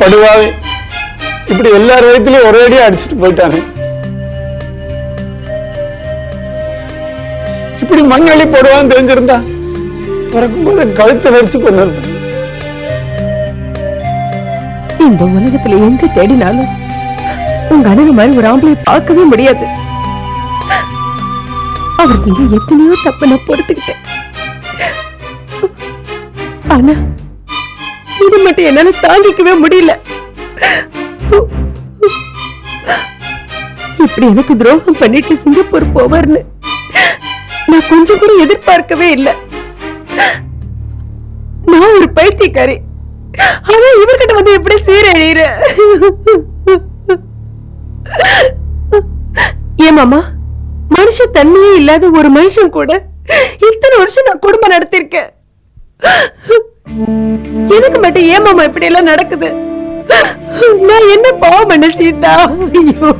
படுவாவே. இப்படி எல்லார் வயத்துலயும் ஒரே அடியா அடிச்சுட்டு போயிட்டாங்க இப்படி மண்ணள்ளி போடுவான்னு தெரிஞ்சிருந்தா பிறக்கும்போது கழுத்தை நடிச்சு கொண்டு இருப்பேன் இந்த உலகத்துல எங்க தேடினாலும் உங்க அண்ணன் மாதிரி ஒரு ஆம்பளை பார்க்கவே முடியாது. அவர் செஞ்ச எத்தனையோ தப்பு நான் பொறுத்துக்கிட்டேன். ஆனா இது மட்டும் என்னால தாங்கிக்கவே முடியல. இப்படி எனக்கு துரோகம் பண்ணிட்டு சிங்கப்பூர் போவார்னு நான் கொஞ்சம் கூட எதிர்பார்க்கவே இல்லை. நான் ஒரு பைத்தியக்காரி. ஆனா இவர்கிட்ட வந்து எப்படி சீரழியிற ஏன் மாமா? மனுஷ தன்மையே இல்லாத ஒரு மனுஷன் கூட இத்தனை வருஷம் நான் குடும்பம் நடத்திருக்கேன். எனக்கு மட்டும் ஏன் மாமா இப்படி எல்லாம் நடக்குது? நான் என்ன பாவம் பண்ண சீதா? ஐயோ.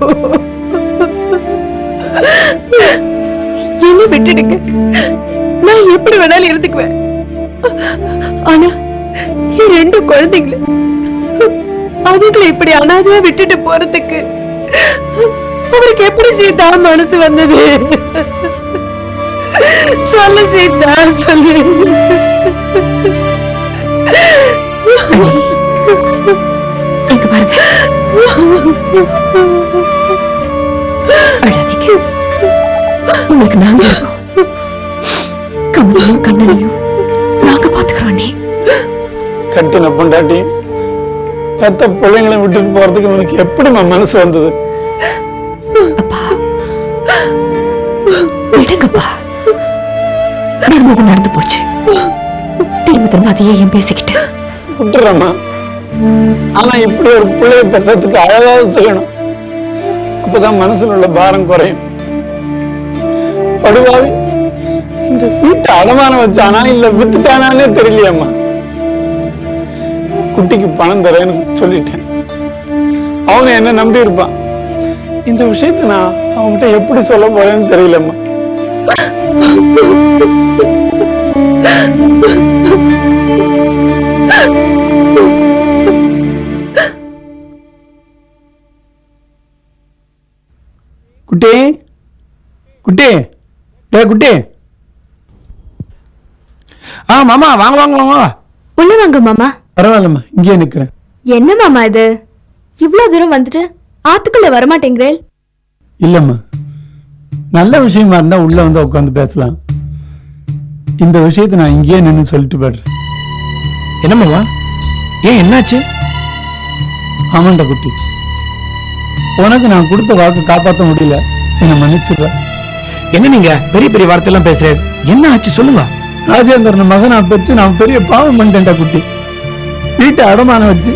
என்ன விட்டுடுங்க. நான் எப்படி வேணாலும் இருந்துக்குவேன். ஆனா என் ரெண்டு குழந்தைங்கள அதுங்களை இப்படி அனாதையா விட்டுட்டு போறதுக்கு அவருக்கு எப்படி சீதா மனசு வந்தது? சொல்லு சீதா சொல்லு. இங்க பாருங்க. அழாதீங்க. உங்களுக்கு நாங்க இருக்கோம். கமலையும் கண்ணனையும் கட்டின பொண்டாட்டி பெத்த பிள்ளைங்களை விட்டுட்டு போறதுக்கு உனக்கு எப்படிம்மா மனசு வந்தது? அப்பா விடுங்கப்பா. நடந்து போச்சு. திரும்ப திரும்ப அதையே ஏன் பேசிக்கிட்டு. விட்டுறம்மா. ஆனா இப்படி ஒரு பிள்ளைய பெற்றதுக்கு அழகாவது செய்யணும். அப்பதான் மனசுல உள்ள பாரம் குறையும். படுவாவி இந்த வீட்டை அடமானம் வச்சானா இல்ல வித்துட்டானானே தெரியலையம்மா. குட்டிக்கு பணம் தரேன்னு சொல்லிட்டேன். அவனை என்ன நம்பி இருப்பான் இந்த விஷயத்தை நான் அவன்கிட்ட எப்படி சொல்ல போறேன்னு தெரியலம்மா. குட்டி குட்டி டே குட்டி. ஆ மாமா வாங்க வாங்க வாங்க. உள்ள வாங்க மாமா. பரவாயில்லம்மா இங்கேயே நிக்கிறேன். என்ன மாமா இது? இவ்ளோ தூரம் வந்துட்டு ஆத்துக்குள்ள வரமாட்டேங்கிறேன் இல்லம்மா நல்ல விஷயமா இருந்தா உள்ள வந்து உட்காந்து பேசலாம். இந்த விஷயத்தை நான் இங்கேயே நின்று சொல்லிட்டு போயிடுறேன். என்ன மாமா? ஏன் என்னாச்சு? ஆமாண்டா குட்டி உனக்கு நான் கொடுத்த வாக்கு காப்பாற்ற முடியல. என்னை மன்னிச்சிடுற என்ன நீங்க பெரிய பெரிய வார்த்தை எல்லாம் பேசுறேன் என்ன ஆச்சு சொல்லுங்க. ராஜேந்திரன் மகனை பெற்று நான் பெரிய பாவம் பண்ணிட்டேன்டா குட்டி. வீட்டை அடமானம் வச்சு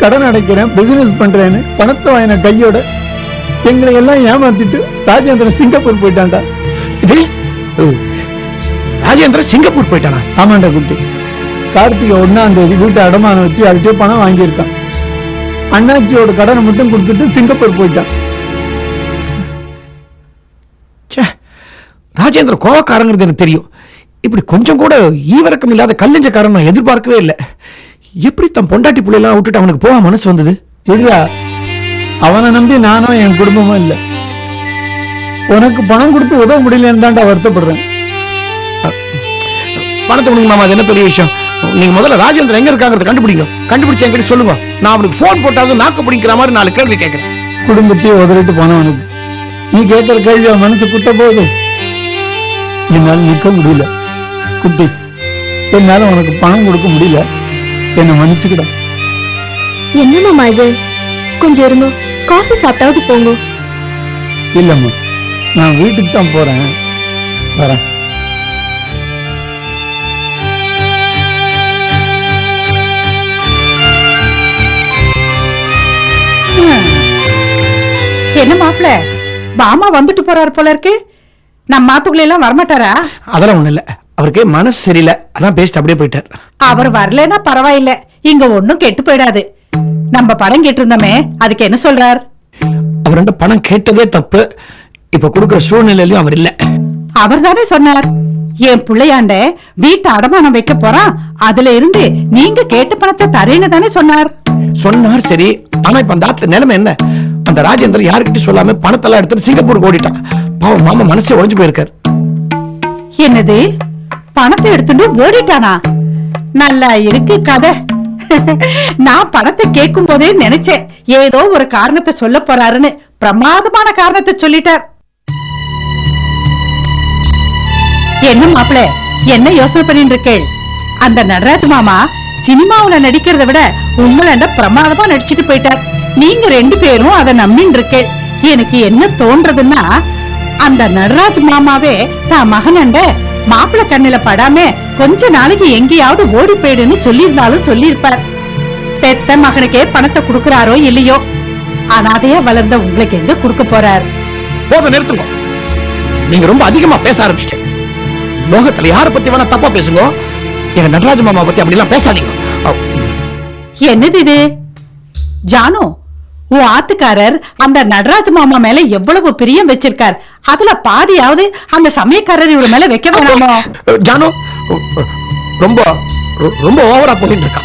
கடன் அடைக்கிறேன் பிசினஸ் பண்றேன்னு பணத்தை வாங்கின கையோட எங்களை எல்லாம் ஏமாத்திட்டு ராஜேந்திரன் சிங்கப்பூர் போயிட்டான்டா. ஓ, ராஜேந்திரன் சிங்கப்பூர் போயிட்டானா? ஆமாண்டா குட்டி. கார்த்திகை ஒன்னாம் தேதி வீட்டை அடமானம் வச்சு அதுக்கே பணம் வாங்கியிருக்கான். அண்ணாச்சியோட கடனை மட்டும் கொடுத்துட்டு சிங்கப்பூர் போயிட்டான். ராஜேந்திர கோவக்காரங்கிறது எனக்கு தெரியும். இப்படி கொஞ்சம் கூட ஈவரக்கம் இல்லாத கல்லஞ்சக்காரன் நான் எதிர்பார்க்கவே இல்லை. எப்படி தன் பொண்டாட்டி பிள்ளைலாம் விட்டுட்டு அவனுக்கு போக மனசு வந்தது? இல்லையா அவனை நம்பி நானும் என் குடும்பமும் இல்லை. உனக்கு பணம் கொடுத்து உதவ முடியலன்னு தான்டா வருத்தப்படுறேன். பணத்தை கொடுங்க மாமா அது என்ன பெரிய விஷயம்? நீங்க முதல்ல ராஜேந்திரன் எங்க இருக்காங்கிறத கண்டுபிடிங்க. கண்டுபிடிச்சு என்கிட்ட சொல்லுங்க. நான் அவனுக்கு ஃபோன் போட்டாவது நாக்கு பிடிக்கிற மாதிரி நாலு கேள்வி கேட்கறேன் குடும்பத்தையே உதறிட்டு போனவனுக்கு நீ கேட்கிற கேள்வி அவன் மனசு குத்த போகுது. என்னால நிக்க முடியல. குட்டி என்னால உனக்கு பணம் கொடுக்க முடியல. என்னை மன்னிச்சுக்கிட. என்ன மாமா இது? கொஞ்சம் இருங்க காஃபி சாப்பிட்டாவது போங்க. இல்லம்மா நான் வீட்டுக்கு தான் போறேன். வரேன். என்ன மாப்பிள? பாமா வந்துட்டு போறாரு போல இருக்கு. நம்ம மாத்துக்குள்ள எல்லாம் வரமாட்டாரா? அதெல்லாம் ஒண்ணு இல்ல. அவருக்கு மனசு சரியில்லை. அதான் பேசிட்டு அப்படியே போயிட்டார். அவர் வரலன்னா பரவாயில்ல. இங்க ஒண்ணும் கெட்டு போயிடாது. நம்ம படம் கேட்டிருந்தோமே அதுக்கு என்ன சொல்றார்? அவர்கிட்ட பணம் கேட்டதே தப்பு. இப்ப கொடுக்கிற சூழ்நிலையிலும் அவர் இல்ல. அவர் தானே சொன்னார். என் பிள்ளையாண்ட வீட்டை அடமானம் வைக்க போறான். அதுல இருந்து நீங்க கேட்ட பணத்தை தரேன்னு தானே சொன்னார். சொன்னார் சரி. ஆனா இப்ப அந்த ஆத்துல நிலைமை என்ன? அந்த ராஜேந்திரன் யாருக்கிட்ட சொல்லாம பணத்தெல்லாம் எடுத்துட்டு சிங்கப்பூருக்கு ஓடிட்டான். பாவம் மாமா மனசே உடைஞ்சு போயிருக்காரு. என்னது? பணத்தை எடுத்துட்டு ஓடிட்டானா? நல்லா இருக்கு கதை. நான் பணத்தை கேட்கும் போதே நினைச்சேன். ஏதோ ஒரு காரணத்தை சொல்ல போறாருன்னு. பிரமாதமான காரணத்தை சொல்லிட்டார். என்ன மாப்பிள என்ன யோசனை பண்ணிட்டு இருக்கேன் அந்த நடராஜ் மாமா சினிமாவுல நடிக்கிறத விட உங்களண்ட பிரமாதமா நடிச்சிட்டு போயிட்டார். நீங்க ரெண்டு பேரும் அதை நம்பின்னு இருக்கேன் எனக்கு என்ன தோன்றதுன்னா அந்த நடராஜ் மாமாவே தான் மகனண்ட மாப்பிள கண்ணுல படாம கொஞ்ச நாளைக்கு எங்கேயாவது ஓடி போயிடுன்னு சொல்லியிருந்தாலும் சொல்லியிருப்பார். பெத்த மகனுக்கே பணத்தை கொடுக்கறாரோ இல்லையோ? அனாதையா வளர்ந்த உங்களுக்கு எங்க கொடுக்க போறார்? போதும் நிறுத்துங்க. நீங்க ரொம்ப அதிகமா பேச ஆரம்பிச்சிட்டீங்க. லோகத்துல யார பத்தி வேணா தப்பா பேசுங்க. எங்க நடராஜ மாமா பத்தி அப்படி எல்லாம் பேசாதீங்க. என்னது இது? ஜானு? உன் ஆத்துக்காரர் அந்த நடராஜ மாமா மேல எவ்வளவு பிரியம் வச்சிருக்கார்? அதுல பாதியாவது அந்த சமயக்காரர் இவரு மேல வைக்க வேணாமோ? ஜானு ரொம்ப ரொம்ப ஓவரா போயிட்டு இருக்கா.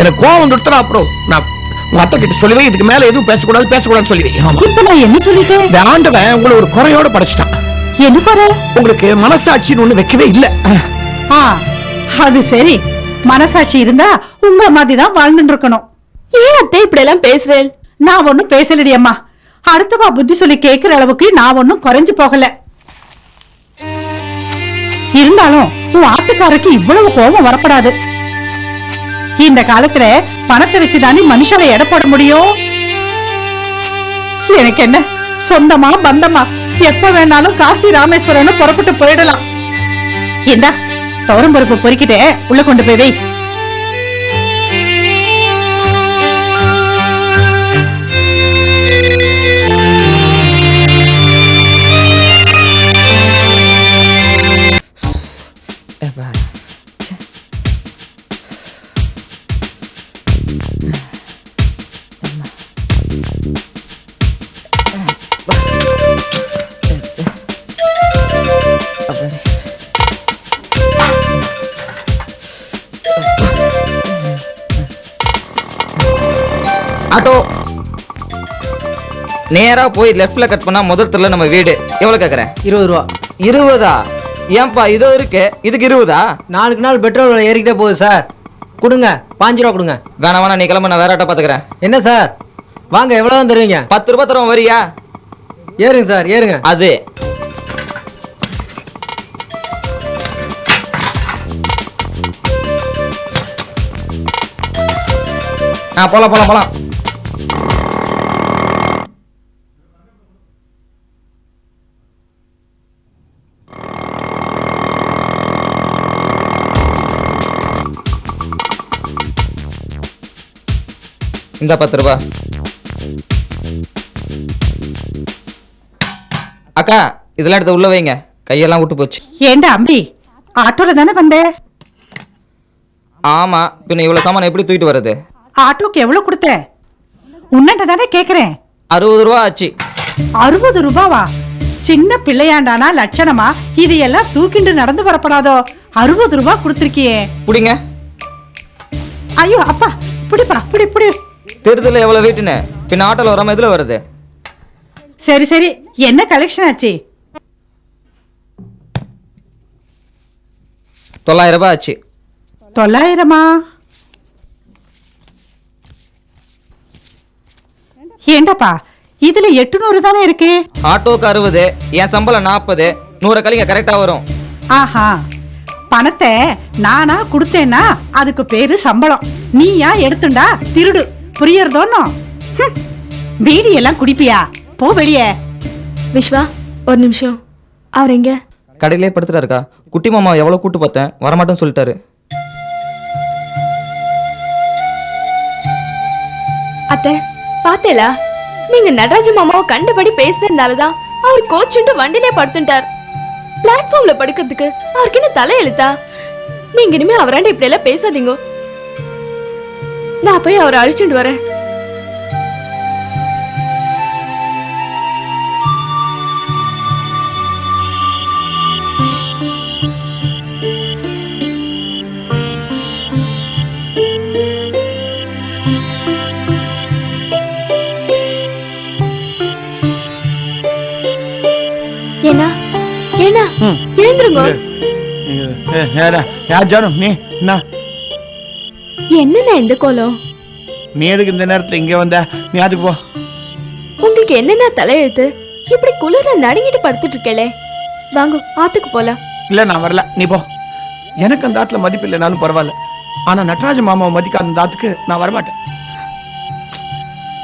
எனக்கு கோவம் வந்துடுத்துறா அப்புறம் நான் உங்க அத்தை கிட்ட சொல்லுவேன் இதுக்கு மேல எதுவும் பேசக்கூடாது பேசக்கூடாதுன்னு சொல்லுவேன். இப்ப நான் என்ன சொல்லிட்டேன்? இந்த ஆண்டவன் உங்களை ஒரு குறையோட படைச்சிட்டான். என்ன குறை? உங்களுக்கு மனசாட்சின்னு ஒண்ணு வைக்கவே இல்ல. ஆ அது சரி. மனசாட்சி இருந்தா உங்கள மாதிரி தான் வாழ்ந்துட்டு இருக்கணும். ஏன் அத்தை இப்படி எல்லாம் பேசுறேன்? நான் ஒண்ணும் பேசலடி அம்மா. அடுத்தவா புத்தி சொல்லி கேட்கிற அளவுக்கு நான் ஒன்னும் குறைஞ்சு போகல. இருந்தாலும் உன் ஆட்டுக்காரருக்கு இவ்வளவு கோபம் வரப்படாது. இந்த காலத்துல பணத்தை வச்சுதானே மனுஷால எடை போட முடியும்? எனக்கு என்ன? சொந்தமா பந்தமா? எப்ப வேணாலும் காசி ராமேஸ்வரன் புறப்பட்டு போயிடலாம். என்ன துவரம் பருப்பு பொறிக்கிட்டே உள்ள கொண்டு போய் வை. ஆட்டோ. நேரா போய் லெஃப்ட்ல கட் பண்ணா முதல் தெருல நம்ம வீடு. எவ்வளவு கேக்குற? இருபது ரூபா. இருபதா? ஏன்பா இதோ இருக்கு. இதுக்கு இருபதா? நாளுக்கு நாள் பெட்ரோல் விலை ஏறிக்கிட்டே போகுது சார் கொடுங்க. பாஞ்சு ரூபா கொடுங்க. வேணாம் வேணாம் நீ கிளம்ப நான் வேற ஆட்டோ பாத்துக்கிறேன். என்ன சார் வாங்க எவ்வளோ தருவீங்க? பத்து ரூபாய் தருவோம் வரியா? ஏறுங்க சார் ஏறுங்க. அது. ஆ போலாம் போலாம் போலாம். இந்த பத்து ரூபா. அக்கா இதெல்லாம் எடுத்து உள்ள வைங்க. கையெல்லாம் விட்டு போச்சு. ஏண்டா அம்பி? ஆட்டோல தானே வந்தே? ஆமா பின்ன இவ்வளவு சாமான் எப்படி தூக்கிட்டு வர்றது? ஆட்டோக்கு எவ்வளவு கொடுத்த? உன்னட்ட தானே கேக்குறேன். அறுபது ரூபா ஆச்சு. அறுபது ரூபாவா? சின்ன பிள்ளையாண்டானா லட்சணமா? இது எல்லாம் தூக்கிண்டு நடந்து வரப்படாதோ? அறுபது ரூபா கொடுத்திருக்கியே. புடிங்க ஐயோ அப்பா பிடிப்பா பிடி பிடி. தெரிதல எவ்வளவு வெயிட்டுன்னு பின்ன ஆட்டோல வராம எதுல வருது? சரி சரி. என்ன கலெக்ஷன் ஆச்சு? தொள்ளாயிரம் ரூபாய் ஆச்சு. தொள்ளாயிரமா? ஏண்டாப்பா? இதுல எட்டுநூறு தானே இருக்கு? ஆட்டோக்கு அறுபது என் சம்பளம் நாற்பது நூறு கலிங்க கரெக்டா வரும். ஆஹா. பணத்தை நானா கொடுத்தேன்னா அதுக்கு பேரு சம்பளம். நீயா எடுத்துண்டா திருடு. புரியறதோன்னோ ஹம். பீடி எல்லாம் குடிப்பியா? போ வெளியே. விஸ்வா ஒரு நிமிஷம். அவர் எங்க? கடையிலே படுத்துட்டாருக்கா. குட்டி மாமா எவ்வளவு கூட்டு பார்த்தேன். வரமாட்டேன்னு சொல்லிட்டாரு. அத்தை பாத்தேலா நீங்க நடராஜ மாமாவை கண்டபடி பேசினதுனாலதான் அவர் கோச்சுண்டு வண்டிலே படுத்துட்டார். பிளாட்ஃபார்ம்ல படுக்கிறதுக்கு அவருக்கு என்ன தலையெழுத்தா? நீங்க இனிமே அவராண்ட இப்படி எல்லாம் பேசாதீங்க. நான் போய் அவரை அழிச்சுட்டு வரேன். யார்? ஜானும் நீ என்ன? என்னண்ணா இந்த கோலம்? நீ எதுக்கு இந்த நேரத்துல இங்க வந்த? நீ அதுக்கு போ. உங்களுக்கு என்னண்ணா தலையெழுத்து? இப்படி குளிர்ல நடுங்கிட்டு படுத்துட்டு இருக்கேளே. வாங்க ஆத்துக்கு போலாம். இல்ல நான் வரல. நீ போ. எனக்கு அந்த ஆத்துல மதிப்பு இல்லைனாலும் பரவாயில்ல. ஆனா நடராஜ மாமாவை மதிக்காத அந்த ஆத்துக்கு நான் வரமாட்டேன்.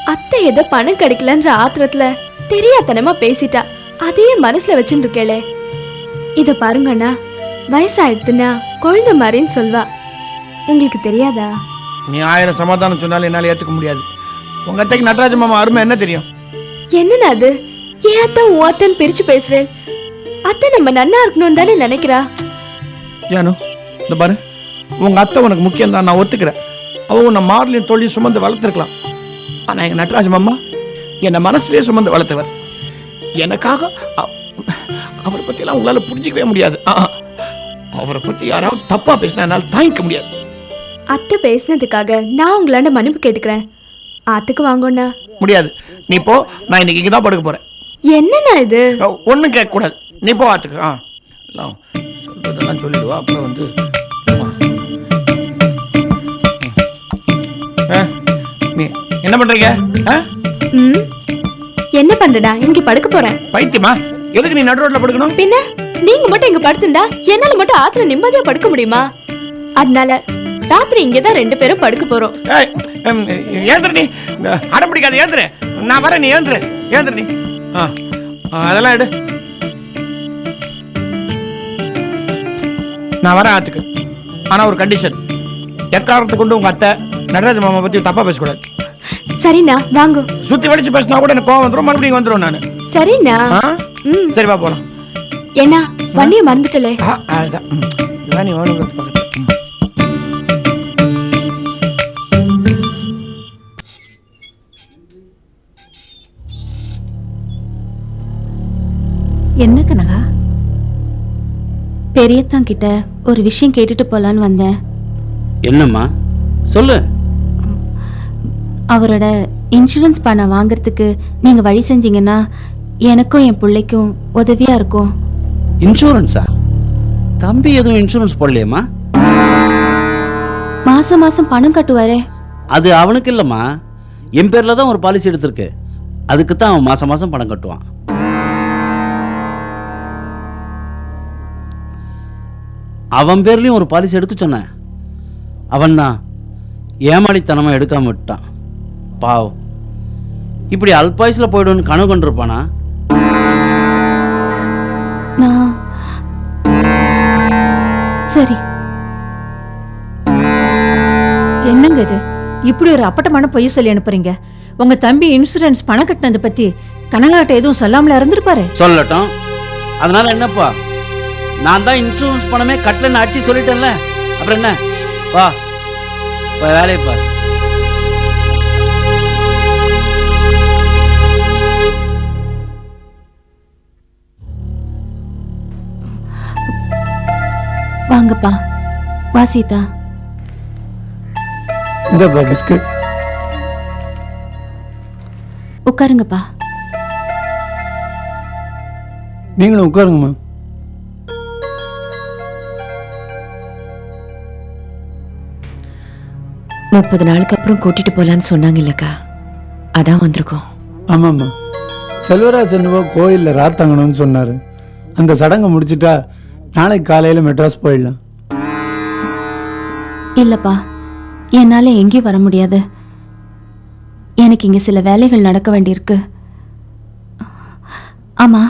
அத்தை ஏதோ பணம் கிடைக்கலன்ற ஆத்திரத்துல தெரியாதனமா பேசிட்டா. அதையே மனசுல வச்சுட்டு இருக்கேளே. இத பாருங்கண்ணா. வயசாயிடுத்துன்னா குழந்தை மாதிரின்னு சொல்வா. உங்களுக்கு தெரியாதா? நீ ஆயிரம் சமாதானம் சொன்னாலும் என்னால ஏத்துக்க முடியாது. உங்க அத்தைக்கு நடராஜ மாமா அருமை என்ன தெரியும்? என்னண்ணா அது? ஏன் அத்தை உன் அத்தைன்னு பிரிச்சு பேசுறேன் அத்தை நம்ம நன்னா இருக்கணும் தானே நினைக்கிறா? ஜானு இந்த பாரு. உங்க அத்தை உனக்கு முக்கியம் தான் நான் ஒத்துக்கிறேன். அவ உன்னை மார்லையும் தொழில் சுமந்து வளர்த்துருக்கலாம். ஆனா எங்க நடராஜ மாமா என்னை மனசுலயே சுமந்து வளர்த்தவர். எனக்காக அவரை பத்தி எல்லாம் உங்களால புரிஞ்சிக்கவே முடியாது. ஆ. அவரை பத்தி யாராவது தப்பா பேசினா என்னால் தாங்கிக்க முடியாது. அத்தை பேசினதுக்காக நான் உங்களாண்ட மன்னிப்பு கேட்டுக்கிறேன். ஆத்துக்கு வாங்கண்ணா முடியாது. நீ போ நான் இன்னைக்கு இங்க தான் படுக்க போறேன். என்னண்ணா இது? ஒன்றும் கேட்க கூடாது நீ போ ஆத்துக்கு ஆ. எல்லாம் சொல்றதெல்லாம் சொல்லிடுவா அப்புறம் வந்து நீ என்ன பண்றீங்க? என்ன பண்றடா இங்க படுக்க போறேன். பைத்தியமா? எதுக்கு நீ நடு ரோட்ல படுக்கணும்? பின்ன நீங்க மட்டும் இங்க படுத்திருந்தா என்னால மட்டும் ஆத்துல நிம்மதியா படுக்க முடியுமா? அதனால ராத்திரி இங்கதான் ரெண்டு பேரும் படுக்க போறோம். ஏந்திரு நீ. அடம் பிடிக்காத ஏந்திரு. நான் வரேன் நீ ஏந்திரு. ஏந்திரு நீ. அதெல்லாம் எடு. நான் வரேன் ஆத்துக்கு. ஆனா ஒரு கண்டிஷன் எக்காரணத்தை கொண்டு உங்க அத்தை நடராஜ மாமா பத்தி தப்பா பேசக்கூடாது. சரிண்ணா வாங்க. சுத்தி வடிச்சு பேசினா கூட எனக்கு கோவம் வந்துடும் மறுபடியும் வந்துடும் நானு. சரிண்ணா. ஆ? ம். சரி வா போலாம். என்ன வண்டியை மறந்துட்டலே. ஆ, அதுதான். இதுதான் நீ வேணுங்கிறது. என்ன கனகா? பெரியத்தான் கிட்ட ஒரு விஷயம் கேட்டுட்டு போலான்னு வந்தேன். என்னம்மா? சொல்லு. அவரோட இன்சூரன்ஸ் பணம் வாங்குறதுக்கு நீங்க வழி செஞ்சீங்கன்னா எனக்கும் என் பிள்ளைக்கும் உதவியா இருக்கும். இன்சூரன்ஸா தம்பி எதுவும் இன்சூரன்ஸ் போடலையேம்மா? மாசம் மாசம் பணம் கட்டுவாரே. அது அவனுக்கு இல்லைம்மா. என் பேர்ல தான் ஒரு பாலிசி எடுத்திருக்கு. அதுக்கு தான் அவன் மாசம் மாசம் பணம் கட்டுவான். அவன் பேர்லயும் ஒரு பாலிசி எடுக்க சொன்னேன். அவன் தான் ஏமாளித்தனமா எடுக்காம விட்டான். பாவம். இப்படி அல்பாயுஸ்ல போயிடும்னு கனவு கொண்டிருப்பானா? சரி. என்னங்க இது? இப்படி ஒரு அப்பட்டமான பொய் சொல்லி அனுப்புறீங்க. உங்க தம்பி இன்சூரன்ஸ் பணம் கட்டினது பத்தி கனகாட்ட எதுவும் சொல்லாமல இருந்திருப்பாரு? சொல்லட்டும். அதனால என்னப்பா? நான் தான் இன்சூரன்ஸ் பணமே கட்டலன்னு அடிச்சு சொல்லிட்டேன்ல. அப்புறம் என்ன? வா. வேலையை பாரு. வாங்கப்பா. வா சீதா. இந்த பிஸ்கட். உட்காருங்கப்பா. நீங்களும் உட்காருங்கம்மா முப்பது நாளுக்கு அப்புறம் கூட்டிட்டு போலான்னு சொன்னாங்க இல்லக்கா அதான் வந்திருக்கோம். ஆமாம்மா செல்வராஜ் என்னவோ கோயிலில் ராத்தங்கணும்னு சொன்னார். அந்த சடங்கை முடிச்சிட்டா நாளைக்கு காலையில் மெட்ராஸ் போயிடலாம். இல்லப்பா என்னால எங்கேயும் வர முடியாது. எனக்கு இங்க சில வேலைகள் நடக்க வேண்டியிருக்கு. ஆமா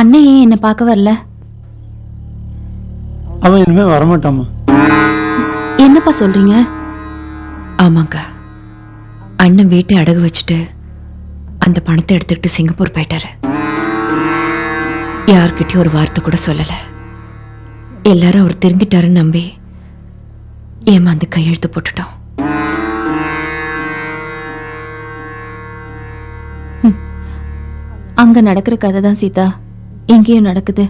அண்ணன் ஏன் என்னை பார்க்க வரல? அவன் இனிமேல் வரமாட்டாம்மா. என்னப்பா சொல்றீங்க? ஆமாக்கா அண்ணன் வீட்டை அடகு வச்சுட்டு அந்த பணத்தை எடுத்துக்கிட்டு சிங்கப்பூர் போயிட்டாரு. யார்கிட்டயும் ஒரு வார்த்தை கூட சொல்லல. எல்லாரும் அவர் தெரிஞ்சிட்டாருன்னு நம்பி ஏமாந்து கையெழுத்து போட்டுட்டோம். அங்க நடக்கிற கதை தான் சீதா. எங்கேயும் நடக்குது.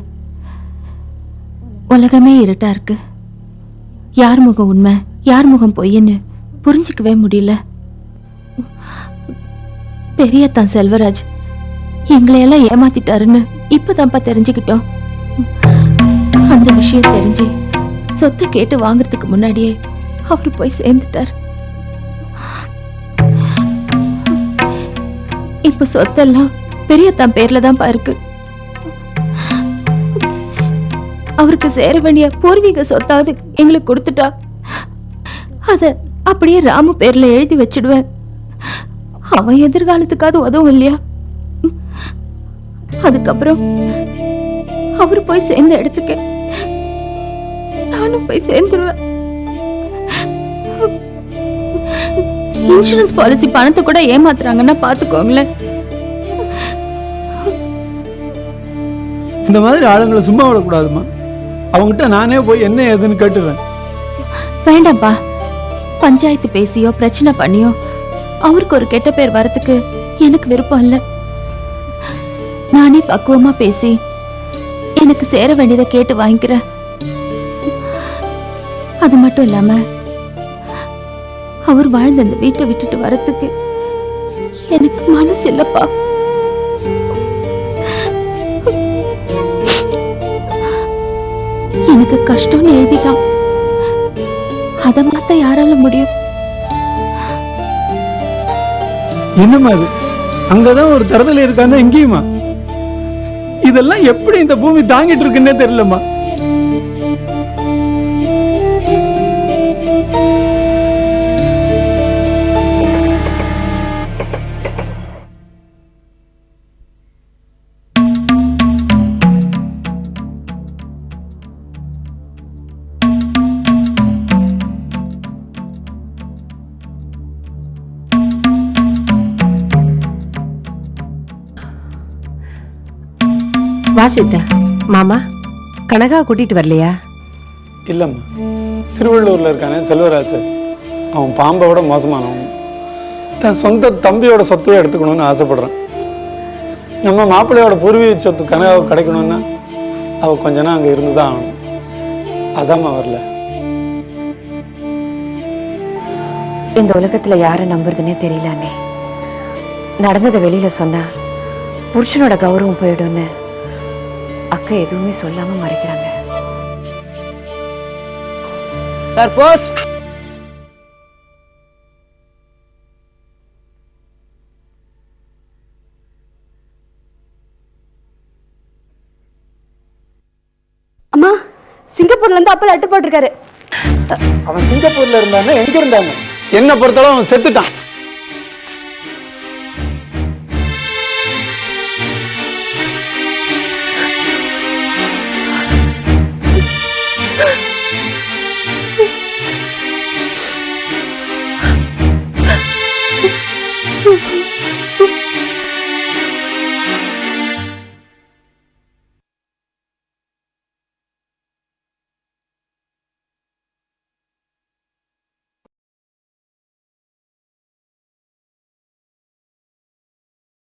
உலகமே இருட்டா இருக்கு. யார் முகம் உண்மை? யார் முகம் பொய்ன்னு புரிஞ்சுக்கவே முடியல. பெரியத்தான் செல்வராஜ் எங்களையெல்லாம் ஏமாத்திட்டாருன்னு இப்பதான்ப்பா தெரிஞ்சுக்கிட்டோம். அந்த விஷயம் தெரிஞ்சு சொத்தை கேட்டு வாங்குறதுக்கு முன்னாடியே அவர் போய் சேர்ந்துட்டார். இப்ப சொத்தெல்லாம் பெரியத்தான் பேர்ல தான் இருக்கு. அவருக்கு சேர வேண்டிய பூர்வீக சொத்தாவது எங்களுக்கு கொடுத்துட்டா அத அப்படியே ராமு பேர்ல எழுதி வச்சிடுவேன். அவன் எதிர்காலத்துக்காவது உதவும் இல்லையா? அதுக்கப்புறம் அவர் போய் சேர்ந்த இடத்துக்கு நானும் போய் சேர்ந்துருவேன். இன்சூரன்ஸ் பாலிசி பணத்தை கூட ஏமாத்துறாங்கன்னா பாத்துக்கோங்களேன் இந்த மாதிரி ஆளுங்களை சும்மா விடக்கூடாதுமா அவங்ககிட்ட நானே போய் என்ன ஏதுன்னு கேட்டுறேன் வேண்டாம்ப்பா. பஞ்சாயத்து பேசியோ பிரச்சனை பண்ணியோ அவருக்கு ஒரு கெட்ட பேர் வரத்துக்கு எனக்கு விருப்பம் இல்ல. நானே பக்குவமா பேசி எனக்கு சேர வேண்டியதை கேட்டு வாங்கிக்கிறேன். மட்டும் இல்லாம அவர் வாழ்ந்த அந்த வீட்டை விட்டுட்டு வரத்துக்கு எனக்கு மனசு இல்லப்பா. எனக்கு கஷ்டம்னு எழுதிட்டான். அதை மாத்த யாரால முடியும்? என்னமா அது அங்கதான் ஒரு தரதல இருக்காங்க எங்கேயுமா இதெல்லாம் எப்படி இந்த பூமி தாங்கிட்டு இருக்குன்னே தெரியலம்மா. வாசித்தா. மாமா கனகா கூட்டிட்டு வரலையா? இல்லம்மா. திருவள்ளூர்ல இருக்கானே செல்வராசு அவன் பாம்பை விட மோசமானவன். தன் சொந்த தம்பியோட சொத்தையே எடுத்துக்கணும்னு ஆசைப்படுறான். நம்ம மாப்பிள்ளையோட பூர்வீக சொத்து கனகாவை கிடைக்கணும்னா அவ கொஞ்ச நாள் அங்கே இருந்து தான் ஆகணும். அதாம்மா வரல. இந்த உலகத்துல யாரை நம்புறதுன்னே தெரியல அண்ணே நடந்ததை வெளியில சொன்னா புருஷனோட கௌரவம் போயிடும்னு அக்கா எதுவுமே சொல்லாம மறைக்கிறாங்க. சார் போஸ்ட் அம்மா சிங்கப்பூர்ல இருந்து அப்பா லெட்டர் போட்டிருக்காரு. அவன் சிங்கப்பூர்ல இருந்தானே எங்க இருந்தாங்க? என்ன பொறுத்தளவு அவன் செத்துட்டான்.